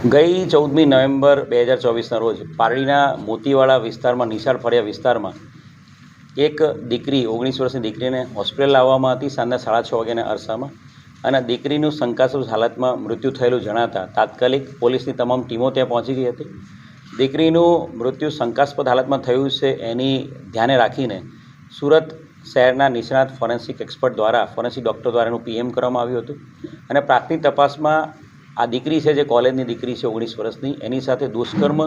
ગઈ ચૌદમી નવેમ્બર બે હજાર ચોવીસના રોજ પારડીના મોતીવાડા વિસ્તારમાં, નિશાળ ફળિયા વિસ્તારમાં એક દીકરી, ઓગણીસ વર્ષની દીકરીને હોસ્પિટલ લાવવામાં હતી સાંજના સાડા છ વાગ્યાના અરસામાં અને દીકરીનું શંકાસ્પદ હાલતમાં મૃત્યુ થયેલું જણાતા તાત્કાલિક પોલીસની તમામ ટીમો ત્યાં પહોંચી ગઈ હતી. દીકરીનું મૃત્યુ શંકાસ્પદ હાલતમાં થયું છે એની ધ્યાને રાખીને સુરત શહેરના નિષ્ણાત ફોરેન્સિક એક્સપર્ટ દ્વારા, ફોરેન્સિક ડૉક્ટર દ્વારા એનું પીએમ કરવામાં આવ્યું હતું અને પ્રાથમિક તપાસમાં આ દીકરી છે જે કોલેજની દીકરી છે ઓગણીસ વર્ષની, એની સાથે દુષ્કર્મ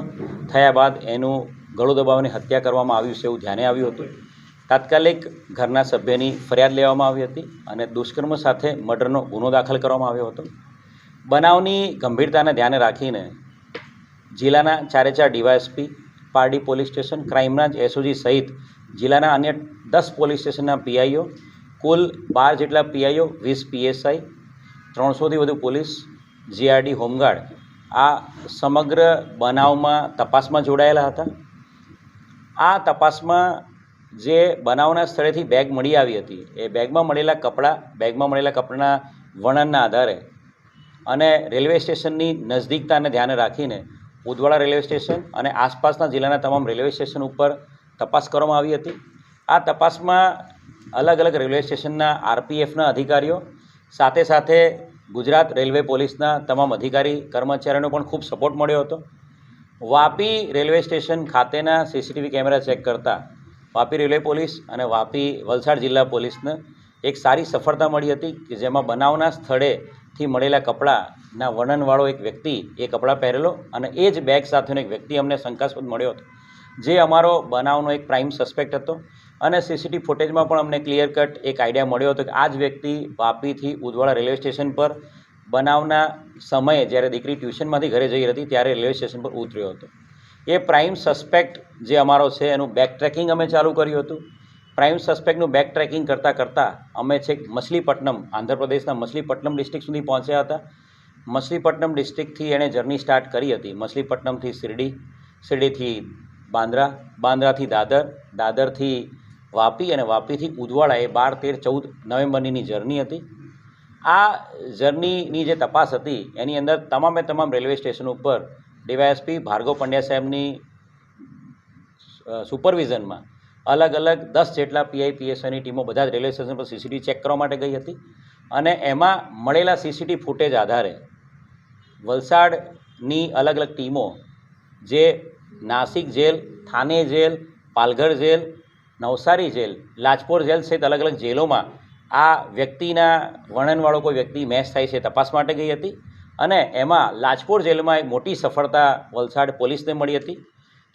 થયા બાદ એનું ગળું દબાવીને હત્યા કરવામાં આવ્યું છે એવું ધ્યાને આવ્યું હતું. તાત્કાલિક ઘરના સભ્યની ફરિયાદ લેવામાં આવી હતી અને દુષ્કર્મ સાથે મર્ડરનો ગુનો દાખલ કરવામાં આવ્યો હતો. બનાવની ગંભીરતાને ધ્યાને રાખીને જિલ્લાના ચારે ચાર ડીવાયએસપી, પારડી પોલીસ સ્ટેશન ક્રાઇમના જ એસઓજી સહિત જિલ્લાના અન્ય દસ પોલીસ સ્ટેશનના પીઆઈઓ, કુલ બાર જેટલા પીઆઈઓ, વીસ પીએસઆઈ, ત્રણસોથી વધુ પોલીસ જીઆરડી હોમગાર્ડ આ સમગ્ર બનાવમાં તપાસમાં જોડાયેલા હતા. આ તપાસમાં જે બનાવના સ્થળેથી બેગ મળી આવી હતી, એ બેગમાં મળેલા કપડાં, બેગમાં મળેલા કપડાના વર્ણનના આધારે અને રેલવે સ્ટેશનની નજદીકતાને ધ્યાને રાખીને ઉદવાડા રેલવે સ્ટેશન અને આસપાસના જિલ્લાના તમામ રેલવે સ્ટેશન ઉપર તપાસ કરવામાં આવી હતી. આ તપાસમાં અલગ અલગ રેલવે સ્ટેશનના આરપીએફના અધિકારીઓ સાથે સાથે ગુજરાત રેલવે પોલીસના તમામ અધિકારી, કર્મચારીઓનો પણ ખૂબ સપોર્ટ મળ્યો હતો. વાપી રેલવે સ્ટેશન ખાતેના સીસીટીવી કેમેરા ચેક કરતા વાપી રેલવે પોલીસ અને વાપી વલસાડ જિલ્લા પોલીસને એક સારી સફળતા મળી હતી કે જેમાં બનાવના સ્થળેથી મળેલા કપડાના વર્ણનવાળો એક વ્યક્તિ એ કપડાં પહેરેલો અને એ જ બેગ સાથેનો એક વ્યક્તિ અમને શંકાસ્પદ મળ્યો હતો. જે અમારો બનાવનો એક પ્રાઇમ સસ્પેક્ટ હતો. અને સીસીટીવી ફૂટેજમાં પણ અમને ક્લિયર કટ એક આઈડિયા મળ્યો હતો કે આ જ વ્યક્તિ વાપીથી ઉદવાડા રેલવે સ્ટેશન પર બનાવના સમયે જ્યારે દીકરી ટ્યુશનમાંથી ઘરે જઈ હતી ત્યારે રેલવે સ્ટેશન પર ઉતર્યો હતો. એ પ્રાઇમ સસ્પેક્ટ જે અમારો છે એનું બેક ટ્રેકિંગ અમે ચાલુ કર્યું હતું. પ્રાઇમ સસ્પેક્ટનું બેક ટ્રેકિંગ કરતાં કરતાં અમે છેક મછલીપટ્ટનમ, આંધ્રપ્રદેશના મછલીપટ્ટનમ ડિસ્ટ્રિક્ટ સુધી પહોંચ્યા હતા. મછલીપટ્ટનમ ડિસ્ટ્રિક્ટથી એણે જર્ની સ્ટાર્ટ કરી હતી. મછલીપટ્ટનમથી શિરડી, શિરડીથી બાંદ્રા, બાંદ્રાથી દાદર, દાદરથી વાપી અને વાપીથી ઉદવાડા એ બાર, તેર, ચૌદ નવેમ્બરની જર્ની હતી. આ જર્નીની જે તપાસ હતી, એની અંદર તમામે તમામ રેલવે સ્ટેશન ઉપર ડીવાયએસપી ભાર્ગવ પંડ્યા સાહેબની સુપરવિઝનમાં અલગ અલગ દસ જેટલા પીઆઈ પીએસઆઈની ટીમો બધા જ રેલવે સ્ટેશન પર સીસીટીવી ચેક કરવા માટે ગઈ હતી અને એમાં મળેલા સીસીટીવી ફૂટેજ આધારે વલસાડની અલગ અલગ ટીમો જે Nashik jail, Thane jail, Palghar jail, Navsari jail, Lajpor jail સહિત અલગ અલગ જેલોમાં આ વ્યક્તિના વર્ણનવાળો કોઈ વ્યક્તિ મેચ થાય છે તપાસ માટે ગઈ હતી અને એમાં લાજપોર જેલમાં એક મોટી સફળતા વલસાડ પોલીસને મળી હતી.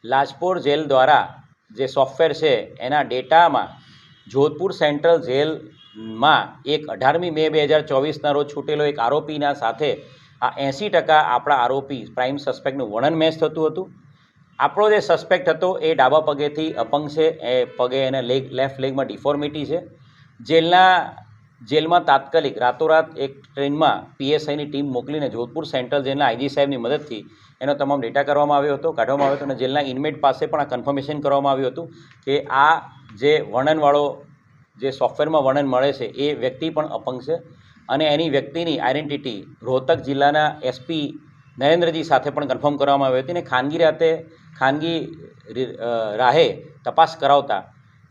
લાજપોર જેલ દ્વારા જે સોફ્ટવેર છે એના ડેટામાં જોધપુર સેન્ટ્રલ જેલમાં એક અઢારમી મે બે હજાર ચોવીસના રોજ છૂટેલો એક આરોપીના સાથે આ એંસી ટકા આપણા આરોપી પ્રાઇમ સસ્પેક્ટનું વર્ણન મેચ થતું હતું. આપણો જે સસ્પેક્ટ હતો એ ડાબા પગેથી અપંગ છે. એ પગે એને લેગ લેફ્ટ લેગમાં ડિફોર્મિટી છે. જેલના, જેલમાં તાત્કાલિક રાતોરાત એક ટ્રેનમાં પીએસઆઈની ટીમ મોકલીને જોધપુર સેન્ટ્રલ જેલના આઈજી સાહેબની મદદથી એનો તમામ ડેટા કરવામાં આવ્યો હતો, કાઢવામાં આવ્યો હતો અને જેલના ઇનમેટ પાસે પણ આ કન્ફર્મેશન કરવામાં આવ્યું હતું કે આ જે વર્ણનવાળો જે સોફ્ટવેરમાં વર્ણન મળે છે એ વ્યક્તિ પણ અપંગ છે. અને એની વ્યક્તિની આઈડેન્ટિટી રોહતક જિલ્લાના એસપી નરેન્દ્રજી સાથે પણ કન્ફર્મ કરવામાં આવી હતી અને ખાનગી રાતે ખાનગી રાહે તપાસ કરાવતા,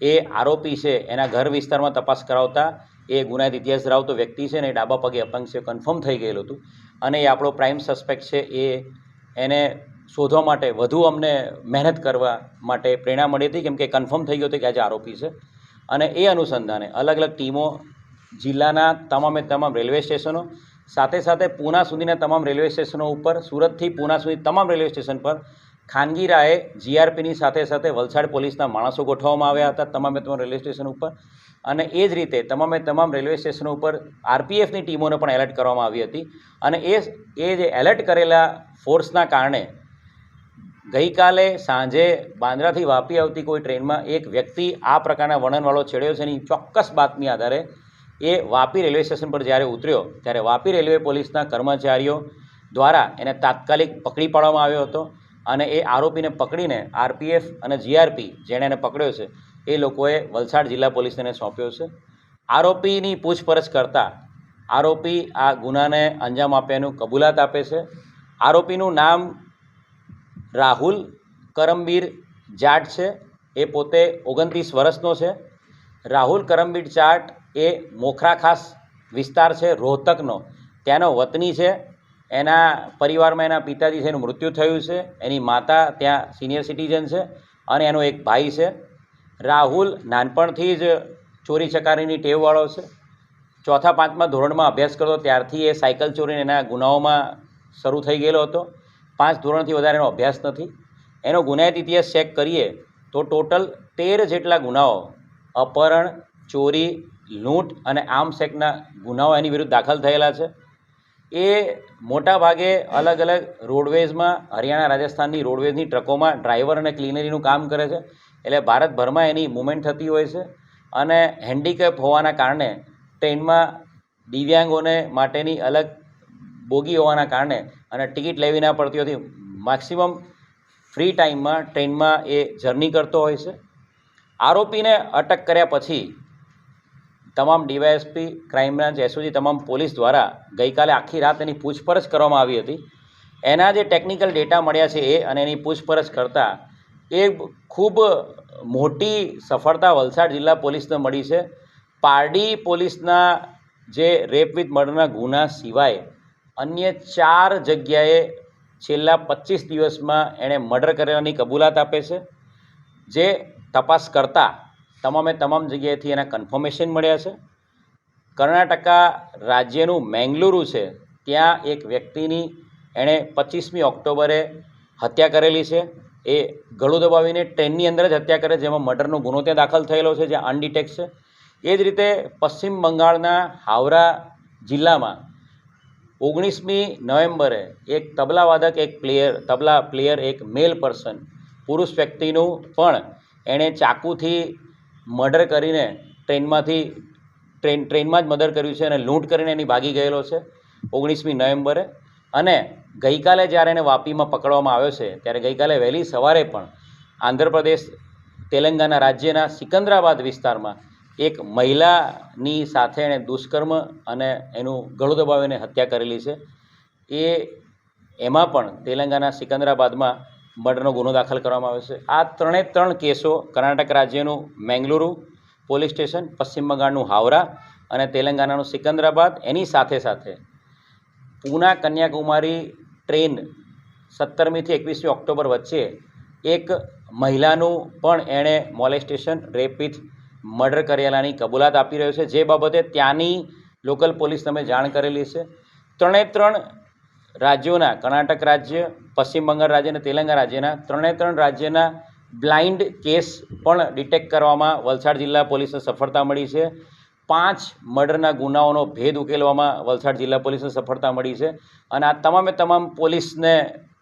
એ આરોપી છે, એના ઘર વિસ્તારમાં તપાસ કરાવતા, એ ગુનાહિત ઇતિહાસ ધરાવતો વ્યક્તિ છે ને ડાબા પગે અપંગ છે કન્ફર્મ થઈ ગયેલું હતું. અને એ આપણો પ્રાઇમ સસ્પેક્ટ છે, એ એને શોધવા માટે વધુ અમને મહેનત કરવા માટે પ્રેરણા મળી હતી, કેમ કે કન્ફર્મ થઈ ગયું હતું કે આજે આરોપી છે. અને એ અનુસંધાને અલગ અલગ ટીમો જિલ્લાના તમામે તમામ રેલવે સ્ટેશનો સાથે સાથે પૂના સુધીના તમામ રેલવે સ્ટેશનો ઉપર, સુરતથી પૂના સુધી તમામ રેલવે સ્ટેશન પર ખાનગી રાહે જીઆરપીની સાથે સાથે વલસાડ પોલીસના માણસો ગોઠવવામાં આવ્યા હતા, તમામે તમામ રેલવે સ્ટેશન ઉપર. અને એ જ રીતે તમામે તમામ રેલવે સ્ટેશનો ઉપર આરપીએફની ટીમોને પણ એલર્ટ કરવામાં આવી હતી. અને એ એ જે એલર્ટ કરેલા ફોર્સના કારણે ગઈકાલે સાંજે બાંદ્રાથી વાપી આવતી કોઈ ટ્રેનમાં એક વ્યક્તિ આ પ્રકારના વર્ણનવાળો છેડ્યો છે એની ચોક્કસ બાતમી આધારે એ વાપી રેલવે સ્ટેશન પર જ્યારે ઉતર્યો, ત્યારે વાપી રેલવે પોલીસના કર્મચારીઓ દ્વારા એને તાત્કાલિક પકડી પાડવામાં આવ્યો હતો અને એ આરોપીને પકડીને આરપીએફ અને જીઆરપી, જેણે એને પકડ્યો છે, એ લોકોએ વલસાડ જિલ્લા પોલીસને એને સોંપ્યો છે. આરોપીની પૂછપરછ કરતાં આરોપી આ ગુનાને અંજામ આપ્યાનું કબૂલાત આપે છે. આરોપીનું નામ રાહુલ કરમબીર જાટ છે. એ પોતે ઓગણત્રીસ વર્ષનો છે. રાહુલ કરમબીર જાટ એ મોખરા ખાસ વિસ્તાર છે, રોહતકનો. ત્યાંનો વતની છે. એના પરિવારમાં એના પિતાજી છે, એનું મૃત્યુ થયું છે. એની માતા ત્યાં સિનિયર સિટીઝન છે અને એનો એક ભાઈ છે. રાહુલ નાનપણથી જ ચોરી ચકારીની ટેવવાળો છે. ચોથા પાંચમા ધોરણમાં અભ્યાસ કરતો, ત્યારથી એ સાયકલ ચોરીને એના ગુનાઓમાં શરૂ થઈ ગયેલો હતો. પાંચ ધોરણથી વધારે એનો અભ્યાસ નથી. એનો ગુનાયત ઇતિહાસ ચેક કરીએ તો ટોટલ તેર જેટલા ગુનાઓ, અપહરણ ચોરી, લૂંટ અને આર્મ્સ એક્ટના ગુનાઓ એની વિરુદ્ધ દાખલ થયેલા છે. એ મોટા ભાગે અલગ અલગ રોડવેઝમાં, હરિયાણા, રાજસ્થાનની રોડવેઝની ટ્રકોમાં ડ્રાઈવર અને ક્લીનરીનું કામ કરે છે. એટલે ભારતભરમાં એની મુવમેન્ટ થતી હોય છે અને હેન્ડીકેપ હોવાના કારણે, ટ્રેનમાં દિવ્યાંગોને માટેની અલગ બોગી હોવાના કારણે અને ટિકિટ લેવી ના પડતી હોતી મેક્સિમમ ફ્રી ટાઈમમાં ટ્રેનમાં એ જર્ની કરતો હોય છે. આરોપીને અટક કર્યા પછી તમામ ડીવાયએસપી ક્રાઇમ બ્રાન્ચ એસઓજી તમામ પોલીસ દ્વારા ગઈકાલે આખી રાત એની પૂછપરછ કરવામાં આવી હતી. એના જે ટેકનિકલ ડેટા મળ્યા છે એ અને એની પૂછપરછ કરતાં એ ખૂબ મોટી સફળતા વલસાડ જિલ્લા પોલીસને મળી છે. પારડી પોલીસના જે રેપ વિથ મર્ડરના ગુના સિવાય અન્ય ચાર જગ્યાએ છેલ્લા પચીસ દિવસમાં એણે મર્ડર કરવાની કબૂલાત આપે છે. જે તપાસ કરતાં તમામે તમામ જગ્યાએથી એના કન્ફર્મેશન મળ્યા છે. કર્ણાટકા રાજ્યનું મેંગલુરુ છે, ત્યાં એક વ્યક્તિની એણે પચીસમી ઓક્ટોબરે હત્યા કરેલી છે. એ ગળું દબાવીને ટ્રેનની અંદર જ હત્યા કરે, જેમાં મર્ડરનો ગુનો ત્યાં દાખલ થયેલો છે, જે અનડિટેક છે. એ જ રીતે પશ્ચિમ બંગાળના હાવરા જિલ્લામાં ઓગણીસમી નવેમ્બરે એક તબલાવાદક, એક પ્લેયર, તબલા પ્લેયર, એક મેલ પર્સન પુરુષ વ્યક્તિનું પણ એણે ચાકુથી મર્ડર કરીને ટ્રેનમાંથી, ટ્રેન, ટ્રેનમાં જ મર્ડર કર્યું છે અને લૂંટ કરીને એની ભાગી ગયેલો છે ઓગણીસમી નવેમ્બરે. અને ગઈકાલે જ્યારે એને વાપીમાં પકડવામાં આવ્યો છે, ત્યારે ગઈકાલે વહેલી સવારે પણ આંધ્રપ્રદેશ, તેલંગાના રાજ્યના સિકંદરાબાદ વિસ્તારમાં એક મહિલાની સાથે એણે દુષ્કર્મ અને એનું ગળું દબાવીને હત્યા કરેલી છે. એ, એમાં પણ તેલંગાના સિકંદરાબાદમાં મર્ડરનો ગુનો દાખલ કરવામાં આવ્યો છે. આ ત્રણે ત્રણ કેસો કર્ણાટક રાજ્યનું મેંગલુરુ પોલીસ સ્ટેશન, પશ્ચિમ બંગાળનું હાવરા અને તેલંગાનાનું સિકંદરાબાદ. એની સાથે સાથે પૂના કન્યાકુમારી ટ્રેન સત્તરમીથી એકવીસમી ઓક્ટોબર વચ્ચે એક મહિલાનું પણ એણે મોલેસ્ટેશન રેપ વિથ મર્ડર કરેલાની કબૂલાત આપી રહ્યો છે. જે બાબતે ત્યાંની લોકલ પોલીસ તમે જાણ કરેલી છે. ત્રણે ત્રણ રાજ્યોના, કર્ણાટક રાજ્ય, પશ્ચિમ બંગાળ રાજ્ય અને તેલંગાણા રાજ્યના ત્રણે ત્રણ રાજ્યના બ્લાઇન્ડ કેસ પણ ડિટેક્ટ કરવામાં વલસાડ જિલ્લા પોલીસને સફળતા મળી છે. પાંચ મર્ડરના ગુનાઓનો ભેદ ઉકેલવામાં વલસાડ જિલ્લા પોલીસને સફળતા મળી છે અને આ તમામે તમામ પોલીસને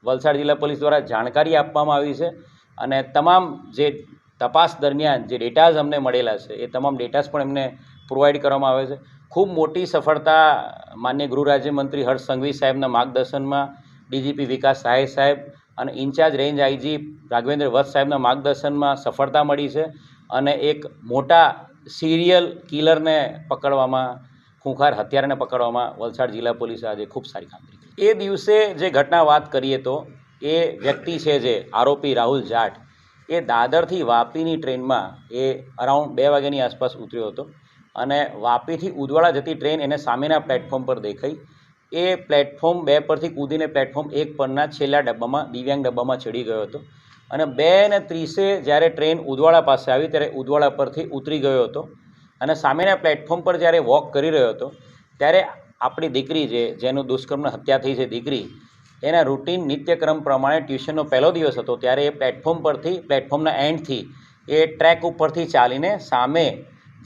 વલસાડ જિલ્લા પોલીસ દ્વારા જાણકારી આપવામાં આવી છે અને તમામ જે તપાસ દરમિયાન જે ડેટાઝ અમને મળેલા છે એ તમામ ડેટાઝ પણ એમને પ્રોવાઈડ કરવામાં આવે છે. ખૂબ મોટી સફળતા માન્ય ગૃહ રાજ્યમંત્રી હર્ષ સંઘવી સાહેબના માર્ગદર્શનમાં ડીજીપી વિકાસ સહાય સાહેબ અને incharge range IG Raghavendra Vats સાહેબના માર્ગદર્શનમાં સફળતા મળી છે અને એક મોટા સિરિયલ કિલરને પકડવામાં, ખૂંખાર હત્યારાને પકડવામાં વલસાડ જિલ્લા પોલીસે આજે ખૂબ સારી કામગીરી કરી. એ દિવસે જે ઘટના વાત કરીએ તો, એ વ્યક્તિ છે જે આરોપી રાહુલ જાટ, એ દાદરથી વાપીની ટ્રેનમાં એ અરાઉન્ડ બે વાગ્યાની આસપાસ ઉતર્યો હતો. અને વાપીથી ઉદવાડા જતી ટ્રેન એને સામેના પ્લેટફોર્મ પર દેખાઈ. એ પ્લેટફોર્મ બે પરથી કૂદીને પ્લેટફોર્મ એક પરના છેલ્લા ડબ્બામાં, દિવ્યાંગ ડબ્બામાં ચડી ગયો હતો. અને બે ને ત્રીસે જ્યારે ટ્રેન ઉદવાડા પાસે આવી ત્યારે ઉદવાડા પરથી ઉતરી ગયો હતો. અને સામેના પ્લેટફોર્મ પર જ્યારે વોક કરી રહ્યો હતો, ત્યારે આપણી દીકરી જે, જેનું દુષ્કર્મની હત્યા થઈ છે દીકરી, એના રૂટીન નિત્યક્રમ પ્રમાણે ટ્યુશનનો પહેલો દિવસ હતો, ત્યારે એ પ્લેટફોર્મ પરથી, પ્લેટફોર્મના એન્ડથી એ ટ્રેક ઉપરથી ચાલીને સામે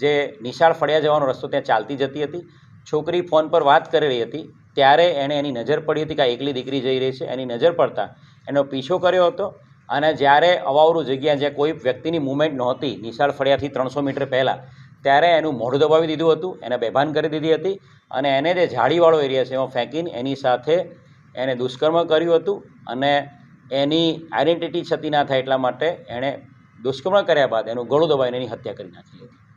જે નિશાળ ફળિયા જવાનો રસ્તો ત્યાં ચાલતી જતી હતી, છોકરી ફોન પર વાત કરી રહી હતી, ત્યારે એણે એની નજર પડી હતી કે આ એકલી દીકરી જઈ રહી છે. એની નજર પડતા એનો પીછો કર્યો હતો અને જ્યારે અવાવરું જગ્યા જ્યાં કોઈ વ્યક્તિની મૂવમેન્ટ નહોતી, નિશાળ ફળિયાથી ત્રણસો મીટર પહેલાં, ત્યારે એનું મોઢું દબાવી દીધું હતું, એને બેભાન કરી દીધી હતી અને એને જે ઝાડીવાળો એરિયા છે એમાં ફેંકીને એની સાથે એણે દુષ્કર્મ કર્યું હતું અને એની આઈડેન્ટિટી છતી ના થાય એટલા માટે એણે દુષ્કર્મ કર્યા બાદ એનું ગળું દબાવીને એની હત્યા કરી નાખી હતી.